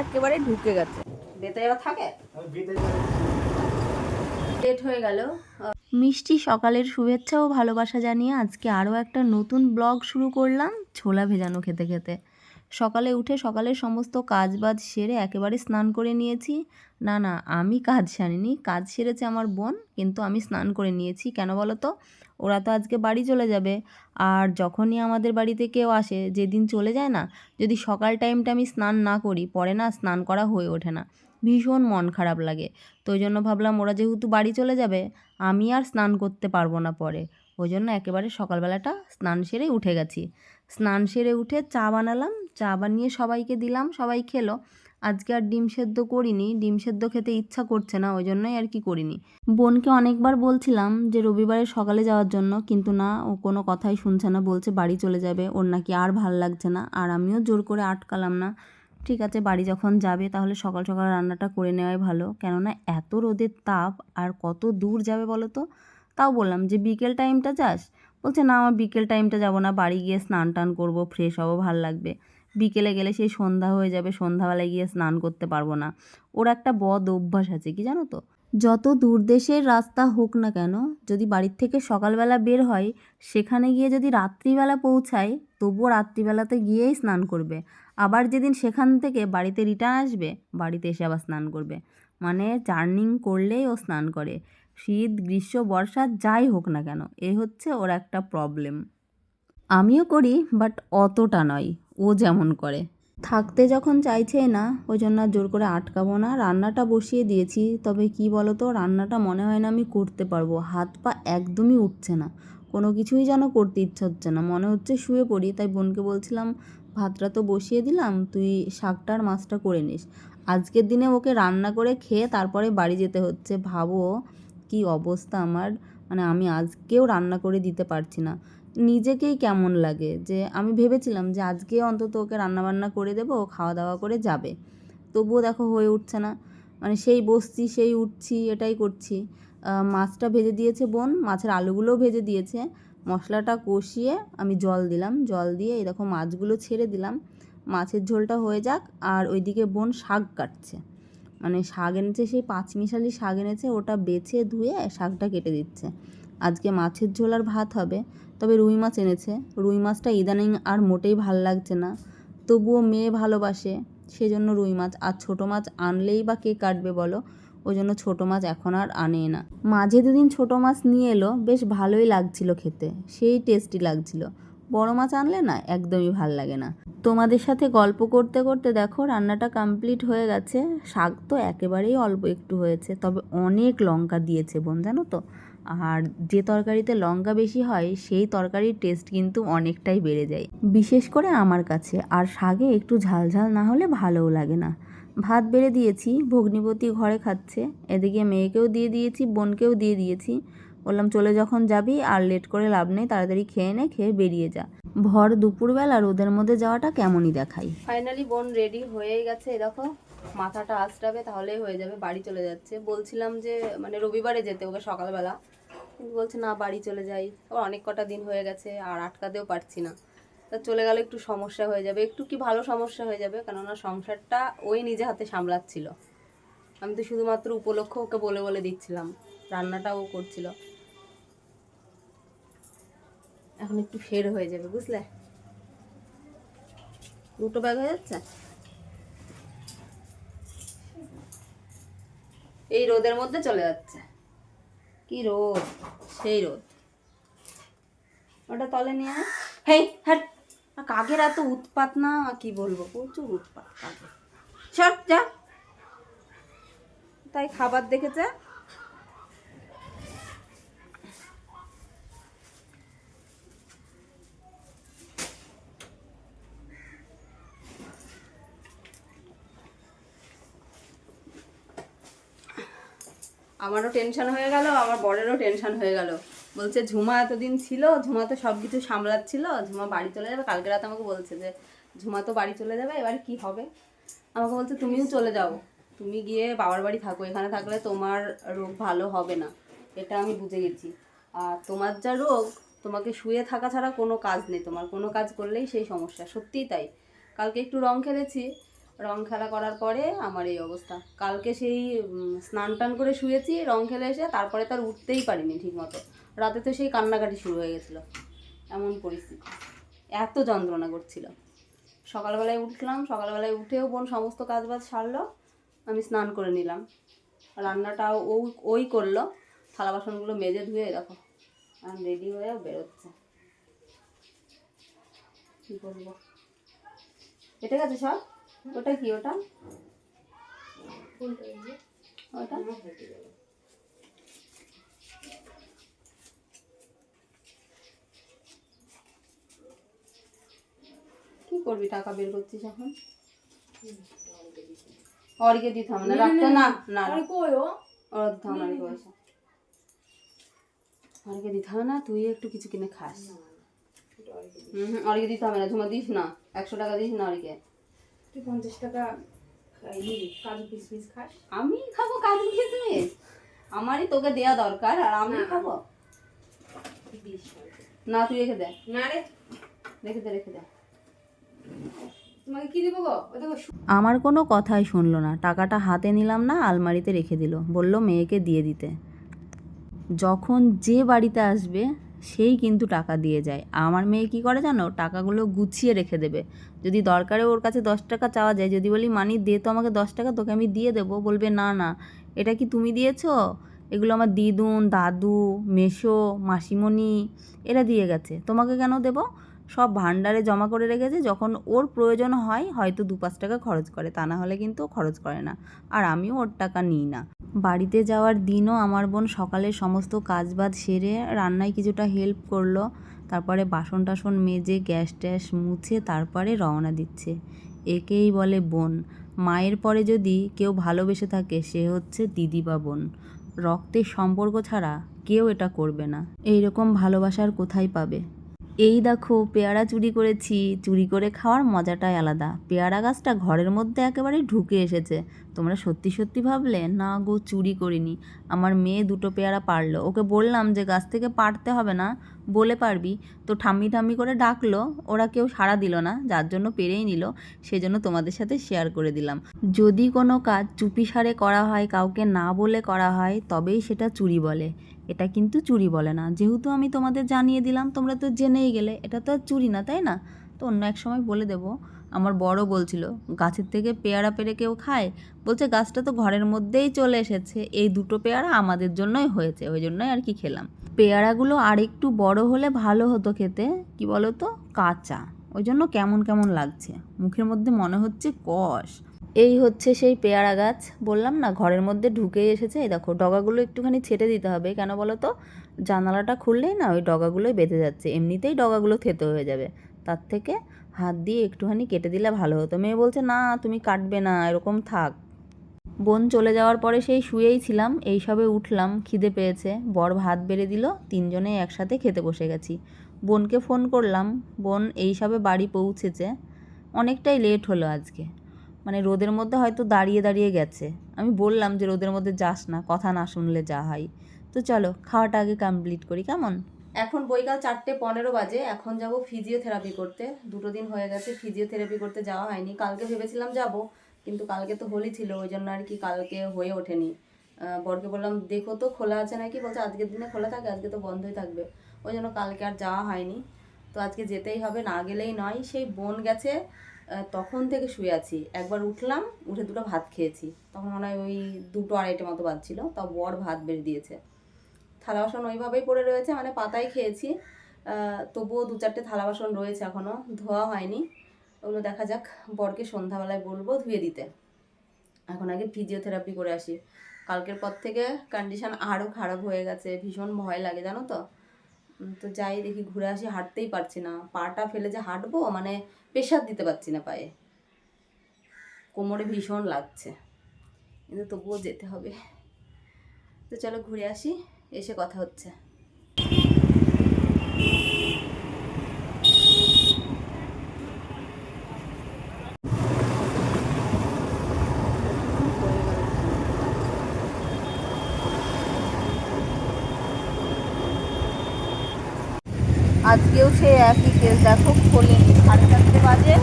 একেবারে ঢুকে গেছে। বেতে থাকে? লেট হয়ে গেল। মিষ্টি সকালের শুভেচ্ছা ও ভালোবাসা জানিয়ে আজকে আরও একটা নতুন ব্লগ শুরু করলাম ছোলা ভেজানো খেতে খেতে। সকালে উঠে সকালের সমস্ত কাজ বাজ সেরে একেবারে স্নান করে নিয়েছি। না না আমি কাজ সারিনি কাজ সেরেছে আমার বোন কিন্তু আমি স্নান করে নিয়েছি। কেন বলো তো? ওরা তো আজকে বাড়ি চলে যাবে। আর যখনই আমাদের বাড়িতে কেউ আসে, যেদিন চলে যায় না, যদি সকাল টাইমটা আমি স্নান না করি, পরে না স্নান করা হয়ে ওঠে না। ভীষণ মন খারাপ লাগে। তো ওই জন্য ভাবলাম, ওরা যেহেতু বাড়ি চলে যাবে, আমি আর স্নান করতে পারব না পরে। ওই জন্য একেবারে সকালবেলাটা স্নান সেরে উঠে গেছি। স্নান সেরে উঠে চা বানালাম, চা বানিয়ে সবাইকে দিলাম, সবাই খেলো। আজকে আর ডিম সেদ্ধ করিনি, ডিম সেদ্ধ খেতে ইচ্ছা করছে না, ওই জন্যই আর কি করিনি। বোনকে অনেকবার বলছিলাম যে রবিবারে সকালে যাওয়ার জন্য, কিন্তু না, ও কোনো কথাই শুনছে না, বলছে বাড়ি চলে যাবে, ওর নাকি আর ভালো লাগছে না, আর আমিও জোর করে আটকালাম না। ঠিক আছে, বাড়ি যখন যাবে, তাহলে সকাল সকাল রান্নাটা করে নেওয়াই ভালো, কেননা এত রোদের তাপ, আর কত দূর যাবে বলো তো? তাও বললাম যে, বিকেল টাইমটা যাস? বলছে, না, আমার বিকেল টাইমটা যাব না, বাড়ি গিয়ে স্নান টান করব ফ্রেশ হব, ভালো লাগবে। বিকেলে গেলে সেই সন্ধ্যা হয়ে যাবে, সন্ধ্যাবেলায় গিয়ে স্নান করতে পারব না। ওর একটা বদ অভ্যাস আছে, কি জানো তো? যত দূর দেশের রাস্তা হোক না কেন, যদি বাড়ির থেকে সকালবেলা বের হয়, সেখানে গিয়ে যদি রাত্রিবেলা পৌঁছায়, তবুও রাত্রিবেলাতে গিয়েই স্নান করবে। আবার যেদিন সেখান থেকে বাড়িতে রিটার্ন আসবে, বাড়িতে এসে আবার স্নান করবে। মানে জার্নিং করলেই ও স্নান করে। শীত, গ্রীষ্ম, বর্ষা, যাই হোক না কেন, এ হচ্ছে ওর একটা প্রবলেম আমিও করি বাট অতটা নয়। ও যেমন করে। থাকতে যখন চাইছে না ওই জন্য জোর করে আটকাবো না। রান্নাটা বসিয়ে দিয়েছি, তবে কি বলো তো রান্নাটা মনে হয় না আমি করতে পারব। হাত পা একদমই উঠছে না। কোনো কিছুই যেন করতে ইচ্ছা হচ্ছে না। মনে হচ্ছে শুয়ে পড়ি, তাই বোনকে বলছিলাম, ভাতটা তো বসিয়ে দিলাম, তুই শাকটা আর মাছটা করে নিস। আজকের দিনে ওকে রান্না করে খেয়ে তারপরে বাড়ি যেতে হচ্ছে। ভাবো কি অবস্থা আমার। মানে আমি আজকেও রান্না করে দিতে পারছি না। নিজেকেই কেমন লাগে? যে আমি ভেবেছিলাম যে আজকে অন্তত ওকে রান্নাবান্না করে দেবো, ও খাওয়া দাওয়া করে যাবে। তবুও দেখো হয়ে উঠছে না। মানে সেই বসছি, সেই উঠছি, এটাই করছি। মাছটা ভেজে দিয়েছে বোন, মাছের আলুগুলোও ভেজে দিয়েছে। মশলাটা কষিয়ে আমি জল দিলাম। জল দিয়ে এই দেখো মাছগুলো ছেড়ে দিলাম। মাছের ঝোলটা হয়ে যাক, আর ওইদিকে বোন শাক কাটছে। মানে শাক এনেছে, সেই পাঁচমিশালি শাক এনেছে, ওটা বেছে ধুয়ে শাকটা কেটে দিচ্ছে। আজকে মাছের ঝোল আর ভাত হবে। তবে রুই মাছ এনেছে। রুই মাছটা ইদানিং আর মোটেই ভালো লাগছে না। তবুও মেয়ে ভালোবাসে, সেজন্য রুই মাছ। আর ছোটো মাছ আনলেই বা কে কাটবে বলো? ওই জন্য ছোটো মাছ এখন আর আনে না। মাঝে দুদিন ছোটো মাছ নিয়ে এলো, বেশ ভালোই লাগছিল খেতে। সেই টেস্টি লাগছিল। বড় মাছ আনলে না, একদমই ভালো লাগে না। তোমাদের সাথে গল্প করতে করতে দেখো, রান্নাটা কমপ্লিট হয়ে গেছে। শাক তো একেবারেই অল্প একটু হয়েছে, তবে অনেক লঙ্কা দিয়েছে বোন, জানো তো? আর যে তরকারিতে লঙ্কা বেশি হয়, সেই তরকারির টেস্ট কিন্তু অনেকটাই বেড়ে যায়। বিশেষ করে আমার কাছে। আর শাকে একটু ঝাল ঝাল না হলে ভালোও লাগে না। ভাত বেড়ে দিয়েছি, ভগ্নিপতি ঘরে খাচ্ছে। এদিকে মেয়েকেও দিয়ে দিয়েছি, বোনকেও দিয়ে দিয়েছি। বললাম, চলে যখন যাবি আর লেট করে লাভ নেই, তাড়াতাড়ি খেয়ে নে, খেয়ে বেরিয়ে যা। ভর দুপুরবেলা রোদের মধ্যে যাওয়াটা কেমনই দেখাই। ফাইনালি বোন রেডি হয়ে গেছে দেখো, মাথাটা আঁচড়াবে তাহলেই হয়ে যাবে, বাড়ি চলে যাচ্ছে। বলছিলাম যে মানে রবিবারে যেতে ওকে সকালবেলা। বলছে, না, বাড়ি চলে যাই। আবার অনেক কটা দিন হয়ে গেছে, আর আটকাতেও পারছি না। তা চলে গেলে একটু সমস্যা হয়ে যাবে। একটু কি ভালো সমস্যা হয়ে যাবে? কেননা সংসারটা ওই নিজে হাতে সামলাচ্ছিল। আমি তো শুধুমাত্র উপলক্ষ ওকে বলে বলে দিচ্ছিলাম। রান্নাটা ও করছিল। এখন একটু ফের হয়ে যাবে, বুঝলে? দুটো ব্যাগ হয়ে যাচ্ছে? এই রোদের মধ্যে চলে যাচ্ছে। কি রোদ? সেই রোদ। ওটা তলে নিয়ে। হেই আর কাকের এত উৎপাত না? কি বলব? প্রচুর উৎপাত কাকে সর, যা। তাই খাবার দেখেছে? আমারও টেনশন হয়ে গেল, আমার বরেরও টেনশন হয়ে গেল। বলছে, ঝুমা এতদিন ছিল, ঝুমা তো সব কিছু সামলাচ্ছিল, ঝুমা বাড়ি চলে যাবে। কালকে রাত আমাকে বলছে যে, ঝুমা তো বাড়ি চলে যাবে, এবার কি হবে? আমাকে বলছে, তুমিও চলে যাও। তুমি গিয়ে বাবার বাড়ি থাকো, এখানে থাকলে তোমার রোগ ভালো হবে না। এটা আমি বুঝে গেছি। আর তোমার যা রোগ, তোমাকে শুয়ে থাকা ছাড়া কোনো কাজ নেই। তোমার কোনো কাজ করলেই সেই সমস্যা, সত্যিই তাই। কালকে একটু রং খেলেছি রং খেলা করার পরে আমার এই অবস্থা। কালকে সেই স্নান টান করে শুয়েছি, রং খেলে এসে তারপরে তার উঠতেই পারিনি ঠিক মতো রাতে তো সেই কান্নাকাটি শুরু হয়ে গেছিল। এমন পরিস্থিতি। এত যন্ত্রণা করছিল। সকালবেলায় উঠলাম, সকালবেলায় উঠেও বোন সমস্ত কাজ বাজ সারলো, আমি স্নান করে নিলাম। রান্নাটাও ও, ওই করল। থালা বাসনগুলো মেজে ধুয়ে, দেখো আমি রেডি হয়ে বেরোচ্ছে। কী করব? এটা গেছে সব? ওটা কি ওটা? ওটা? কি করবি টাকা বের করছিস এখন? অরিকে দিতে হবে না রাখতে না না। ওর দিতে হবে না পয়সা। অরিকে দিতে হবে না তুই একটু কিছু কিনে খাস। হুম হুম দিতে হবে না ঝুমা দিস না। একশো টাকা দিস না অরিকে। তুই পঞ্চাশ টাকা কাজু কিশমিশ খাস? আমি খাব কাজু কিশমিশ। আমারই তোকে দেয়া দরকার আর আমি খাব। না তুই রেখে দে। না রে। রেখে দে রেখে দে। তোমাকে কি দেবো গো? আমার কোনো কথাই শুনলো না। টাকাটা হাতে নিলাম না আলমারিতে রেখে দিল। বলল মেয়েকে দিয়ে দিতে। যখন যে বাড়িতে আসবে সেই কিন্তু টাকা দিয়ে যায়। আমার মেয়ে কি করে জানো? টাকাগুলো গুছিয়ে রেখে দেবে। যদি দরকারে ওর কাছে দশ টাকা চাওয়া যায়, যদি বলি, মানি, দে তো আমাকে দশ টাকা, তোকে আমি দিয়ে দেবো। বলবে, না না, এটা কি তুমি দিয়েছ? এগুলো আমার দিদুন, দাদু, মেশো, মাসিমণি, এরা দিয়ে গেছে। তোমাকে কেন দেবো? সব ভান্ডারে জমা করে রেখেছে। যখন ওর প্রয়োজন হয়, হয়তো দু পাঁচ টাকা খরচ করে। তা না হলে কিন্তু খরচ করে না। আর আমিও ওর টাকা নিই না। বাড়িতে যাওয়ার দিনও আমার বোন সকালে সমস্ত কাজ কাজবাজ সেরে রান্নায় কিছুটা হেল্প করল। তারপরে বাসন টাসন মেজে, গ্যাস ট্যাস মুছে তারপরে রওনা দিচ্ছে। একেই বলে বোন। মায়ের পরে যদি কেউ ভালোবেসে থাকে, সে হচ্ছে দিদি বা বোন। রক্তের সম্পর্ক ছাড়া কেউ এটা করবে না। এইরকম ভালোবাসার কোথায় পাবে? এই দেখো, পেয়ারা চুরি করেছি। চুরি করে খাওয়ার মজাটাই আলাদা। পেয়ারা গাছটা ঘরের মধ্যে একেবারে ঢুকে এসেছে। তোমরা সত্যি সত্যি ভাবলে, না গো, চুরি করিনি। আমার মেয়ে দুটো পেয়ারা পারল। ওকে বললাম যে, গাছ থেকে পারতে হবে না, বলে পারবি। তো ঠাম্মি ঠাম্মি করে ডাকলো। ওরা কেউ সাড়া দিল না, যার জন্য পেরেই নিল। সেজন্য তোমাদের সাথে শেয়ার করে দিলাম। যদি কোনো কাজ চুপি সারে করা হয়, কাউকে না বলে করা হয়, তবেই সেটা চুরি বলে। এটা কিন্তু চুরি বলে না। যেহেতু আমি তোমাদের জানিয়ে দিলাম, তোমরা তো জেনেই গেলে, এটা তো আর চুরি না, তাই না? তো অন্য এক সময় বলে দেবো। আমার বড় বলছিল, গাছের থেকে পেয়ারা পেরে কেউ খায়? বলছে, গাছটা তো ঘরের মধ্যেই চলে এসেছে। এই দুটো পেয়ারা আমাদের জন্যই হয়েছে, ওই জন্যই আর কি খেলাম। পেয়ারাগুলো আর একটু বড় হলে ভালো হতো খেতে, কি বলো তো কাঁচা। ওই জন্য কেমন কেমন লাগছে। মুখের মধ্যে মনে হচ্ছে কষ। এই হচ্ছে সেই পেয়ারা গাছ। বললাম না, ঘরের মধ্যে ঢুকেই এসেছে। এই দেখো, ডগাগুলো একটুখানি ছেটে দিতে হবে। কেন বলো তো? জানালাটা খুললেই না ওই ডগাগুলোই বেঁধে যাচ্ছে। এমনিতেই ডগাগুলো থেতো হয়ে যাবে। তার থেকে হাত দিয়ে একটুখানি কেটে দিলে ভালো হতো। মেয়ে বলছে, না, তুমি কাটবে না, এরকম থাক। বোন চলে যাওয়ার পরে সেই শুয়েই ছিলাম। এই সবে উঠলাম, খিদে পেয়েছে। বর ভাত বেড়ে দিল, তিনজনে একসাথে খেতে বসে গেছি। বোনকে ফোন করলাম। বোন এই সবে বাড়ি পৌঁছেছে। অনেকটাই লেট হলো আজকে। মানে রোদের মধ্যে হয়তো দাঁড়িয়ে দাঁড়িয়ে গেছে। আমি বললাম যে রোদের মধ্যে যাস না, কথা না শুনলে যা হয়। তো চলো, খাওয়াটা আগে কমপ্লিট করি, কেমন? এখন বৈকাল চারটে পনেরো বাজে, এখন যাব ফিজিওথেরাপি করতে। দুটো দিন হয়ে গেছে ফিজিওথেরাপি করতে যাওয়া হয়নি। কালকে ভেবেছিলাম যাব, কিন্তু কালকে তো হোলি ছিল, ওই জন্য আর কি কালকে হয়ে ওঠেনি। বরকে বললাম, দেখো তো, খোলা আছে নাকি? বলছে, আজকের দিনে খোলা থাকে, আজকে তো বন্ধই থাকবে। ওই জন্য কালকে আর যাওয়া হয়নি। তো আজকে যেতেই হবে, না গেলেই নয়। সেই বোন গেছে তখন থেকে শুয়ে আছি। একবার উঠলাম, উঠে দুটো ভাত খেয়েছি। তখন মনে হয় ওই দুটো আড়াইটে মতো বাজছিল তাও বর ভাত বেড়ে দিয়েছে। থালা বাসন ওইভাবেই পড়ে রয়েছে মানে পাতাই খেয়েছি। তবুও দু চারটে থালা বাসন রয়েছে এখনও ধোয়া হয়নি। ওগুলো দেখা যাক, বরকে সন্ধ্যাবেলায় বলব ধুয়ে দিতে। এখন আগে ফিজিওথেরাপি করে আসি। কালকের পর থেকে কন্ডিশন আরও খারাপ হয়ে গেছে, ভীষণ ভয় লাগে, জানো তো? তো যাই দেখি ঘুরে আসি, হাঁটতেই পারছি না। পাটা ফেলে যে হাঁটবো মানে প্রেশার দিতে পারছি না পায়ে। কোমরে ভীষণ লাগছে। কিন্তু তবুও যেতে হবে। তো চলো ঘুরে আসি, এসে কথা হচ্ছে। আজকেও সে একই কেস দেখো খোলেনি। সাড়ে চারটে বাজে।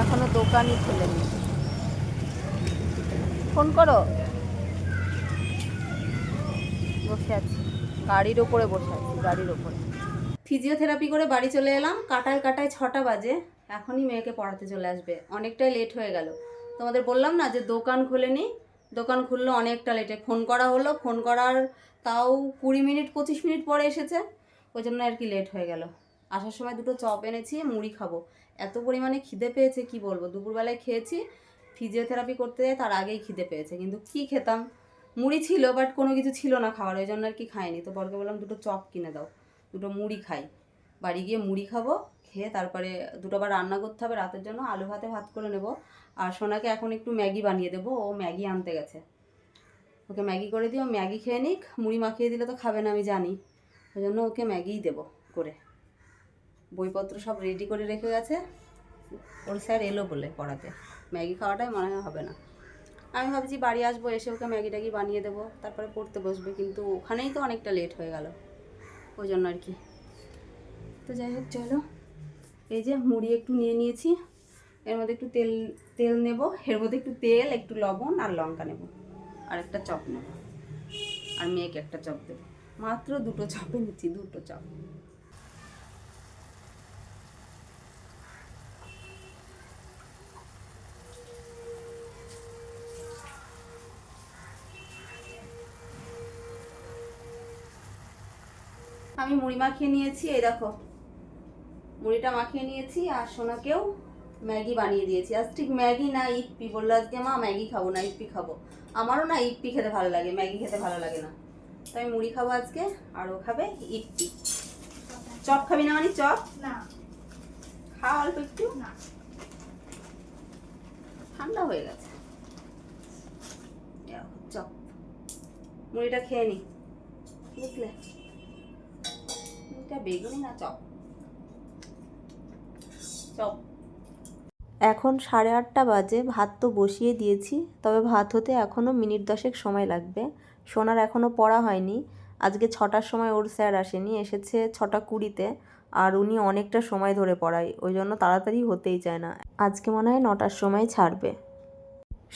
এখনও দোকানই খোলেনি। ফোন করো। বসে আছি। গাড়ির ওপরে বসে আছি, গাড়ির ওপরে। ফিজিওথেরাপি করে বাড়ি চলে এলাম। কাটায় কাটায় ছটা বাজে। এখনই মেয়েকে পড়াতে চলে আসবে। অনেকটাই লেট হয়ে গেল। তোমাদের বললাম না যে দোকান খুলেনি? দোকান খুললো অনেকটা লেটে ফোন করা হলো। ফোন করার তাও কুড়ি মিনিট, পঁচিশ মিনিট পরে এসেছে। ওই জন্য আর কি লেট হয়ে গেল। আসার সময় দুটো চপ এনেছি, মুড়ি খাব। এত পরিমাণে খিদে পেয়েছে, কি বলব? দুপুরবেলায় খেয়েছি ফিজিওথেরাপি করতে যাই তার আগেই খিদে পেয়েছে। কিন্তু কি খেতাম? মুড়ি ছিল বাট কোনো কিছু ছিল না খাওয়ার, ওই জন্য আর কি খাইনি। তো বরকে বললাম, দুটো চপ কিনে দাও, দুটো মুড়ি খাই। বাড়ি গিয়ে মুড়ি খাব, খেয়ে তারপরে দুটো বার রান্না করতে হবে রাতের জন্য, আলু ভাতে ভাত করে নেব। আর সোনাকে এখন একটু ম্যাগি বানিয়ে দেবো, ও ম্যাগি আনতে গেছে। ওকে ম্যাগি করে দিও ম্যাগি খেয়ে নিক, মুড়ি মাখিয়ে দিলে তো খাবে না, আমি জানি। ওই জন্য ওকে ম্যাগিই দেবো করে। বইপত্র সব রেডি করে রেখে গেছে। ওর স্যার এলো বলে পড়াতে। ম্যাগি খাওয়াটাই মনে হয় হবে না। আমি ভাবছি বাড়ি আসব, এসে ওকে ম্যাগি ট্যাগি বানিয়ে দেবো, তারপরে পড়তে বসবে। কিন্তু ওখানেই তো অনেকটা লেট হয়ে গেল। ওই জন্য আর কি। তো যাই হোক, চলো। এই যে মুড়ি একটু নিয়ে নিয়েছি। এর মধ্যে একটু তেল তেল নেব। এর মধ্যে একটু তেল, একটু লবণ আর লঙ্কা নেব। আর একটা চপ নেব। আর মেয়েকে একটা চপ দেবো। মাত্র দুটো চপে নিচ্ছি দুটো চপ। আমি মুড়ি মাখিয়ে নিয়েছি, এই দেখো। মুড়িটা মাখিয়ে নিয়েছি, আর সোনাকেও ম্যাগি বানিয়ে দিয়েছি। আজ ঠিক ম্যাগি না ইপ্পি, বলল আজকে মা ম্যাগি খাব না, ইপ্পি খাব। আমারও না ইপ্পি খেতে ভালো লাগে, ম্যাগি খেতে ভালো লাগে না। তো আমি মুড়ি খাব আজকে আর ও খাবে ইপ্পি চপ খাবি না মানে চপ? না। খা অল্প একটু। না। ঠান্ডা হয়ে গেছে। চপ। মুড়িটা খেয়ে নি। বুঝলে? এটা বেগুনি না চপ? চপ। এখন সাড়ে আটটা বাজে ভাত তো বসিয়ে দিয়েছি তবে ভাত হতে এখনও মিনিট দশেক সময় লাগবে। সোনার এখনও পড়া হয়নি। আজকে ছটার সময় ওর স্যার আসেনি, এসেছে ছটা কুড়িতে আর উনি অনেকটা সময় ধরে পড়ায়, ওই জন্য তাড়াতাড়ি হতেই চায় না। আজকে মনে হয় নটার সময় ছাড়বে।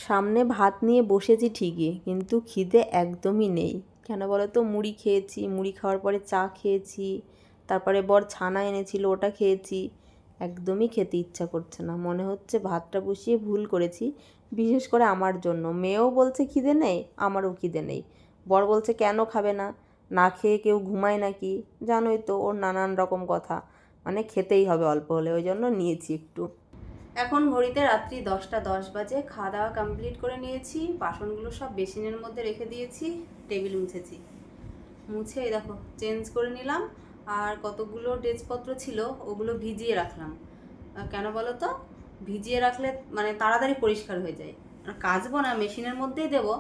সামনে ভাত নিয়ে বসেছি ঠিকই, কিন্তু খিদে একদমই নেই। কেন বলো তো মুড়ি খেয়েছি, মুড়ি খাওয়ার পরে চা খেয়েছি, তারপরে বর ছানা এনেছিল, ওটা খেয়েছি। একদমই খেতে ইচ্ছা করছে না। মনে হচ্ছে ভাতটা বসিয়ে ভুল করেছি, বিশেষ করে আমার জন্য। মেয়েও বলছে, খিদে নেই? আমারও খিদে নেই। বর বলছে, কেন খাবে না? না খেয়ে কেউ ঘুমায় নাকি? জানোই তো, ওর নানান রকম কথা। মানে খেতেই হবে অল্প হলে, ওই জন্য নিয়েছি একটু। এখন ঘড়িতে রাত্রি দশটা দশ বাজে। খাওয়া দাওয়া কমপ্লিট করে নিয়েছি। বাসনগুলো সব বেসিনের মধ্যে রেখে দিয়েছি। টেবিল মুছেছি। মুছে, এই দেখো, চেঞ্জ করে নিলাম। আর কতগুলো ড্রেসপত্র ছিল, ওগুলো ভিজিয়ে রাখলাম। কেন বলো তো ভিজিয়ে রাখলে মানে তাড়াতাড়ি পরিষ্কার হয়ে যায়। কাচবো না, মেশিনের মধ্যেই দেবো,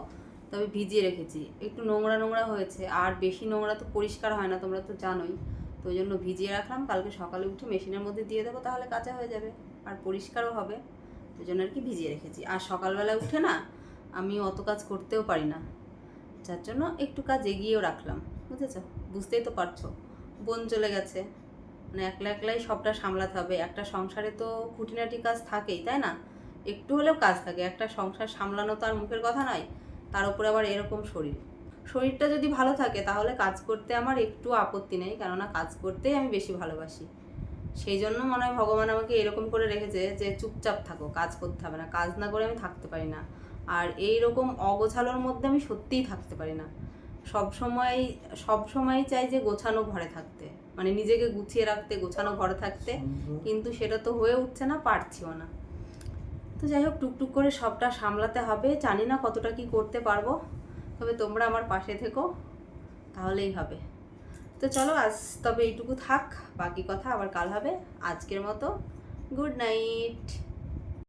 তবে ভিজিয়ে রেখেছি। একটু নোংরা নোংরা হয়েছে, আর বেশি নোংরা তো পরিষ্কার হয় না, তোমরা তো জানোই। তো ওই জন্য ভিজিয়ে রাখলাম, কালকে সকালে উঠে মেশিনের মধ্যে দিয়ে দেবো, তাহলে কাঁচা হয়ে যাবে, আর পরিষ্কারও হবে। ওই জন্য আর কি ভিজিয়ে রেখেছি। আর সকালবেলা উঠে না, আমি অত কাজ করতেও পারি না। যার জন্য একটু কাজ এগিয়েও রাখলাম, বুঝেছ? বুঝতেই তো পারছ। বোন চলে গেছে। মানে একলা একলাই সবটা সামলাতে হবে। একটা সংসারে তো খুঁটিনাটি কাজ থাকেই, তাই না? একটু হলেও কাজ থাকে। একটা সংসার সামলানো তো আর মুখের কথা নয়, তার উপরে আবার এরকম শরীর। শরীরটা যদি ভালো থাকে, তাহলে কাজ করতে আমার একটু আপত্তি নেই, কেননা কাজ করতেই আমি বেশি ভালোবাসি। সেই জন্য মনে হয় ভগবান আমাকে এরকম করে রেখেছে যে, চুপচাপ থাকো, কাজ করতে হবে না। কাজ না করে আমি থাকতে পারি না। আর এই রকম অগোছালোর মধ্যে আমি সত্যিই থাকতে পারি না। সব সময় সব সময় চাই যে গোছানো ঘরে থাকতে। মানে নিজেকে গুছিয়ে রাখতে গোছানো ঘরে থাকতে। কিন্তু সেটা তো হয়ে উঠছে না পারছিও না। তো যাই হোক টুকটুক করে সবটা সামলাতে হবে। জানি না কতটা কি করতে পারব। তবে তোমরা আমার পাশে থেকো। তাহলেই হবে। তো চলো আজ তবে এইটুকু থাক। বাকি কথা আবার কাল হবে। আজকের মতো গুড নাইট।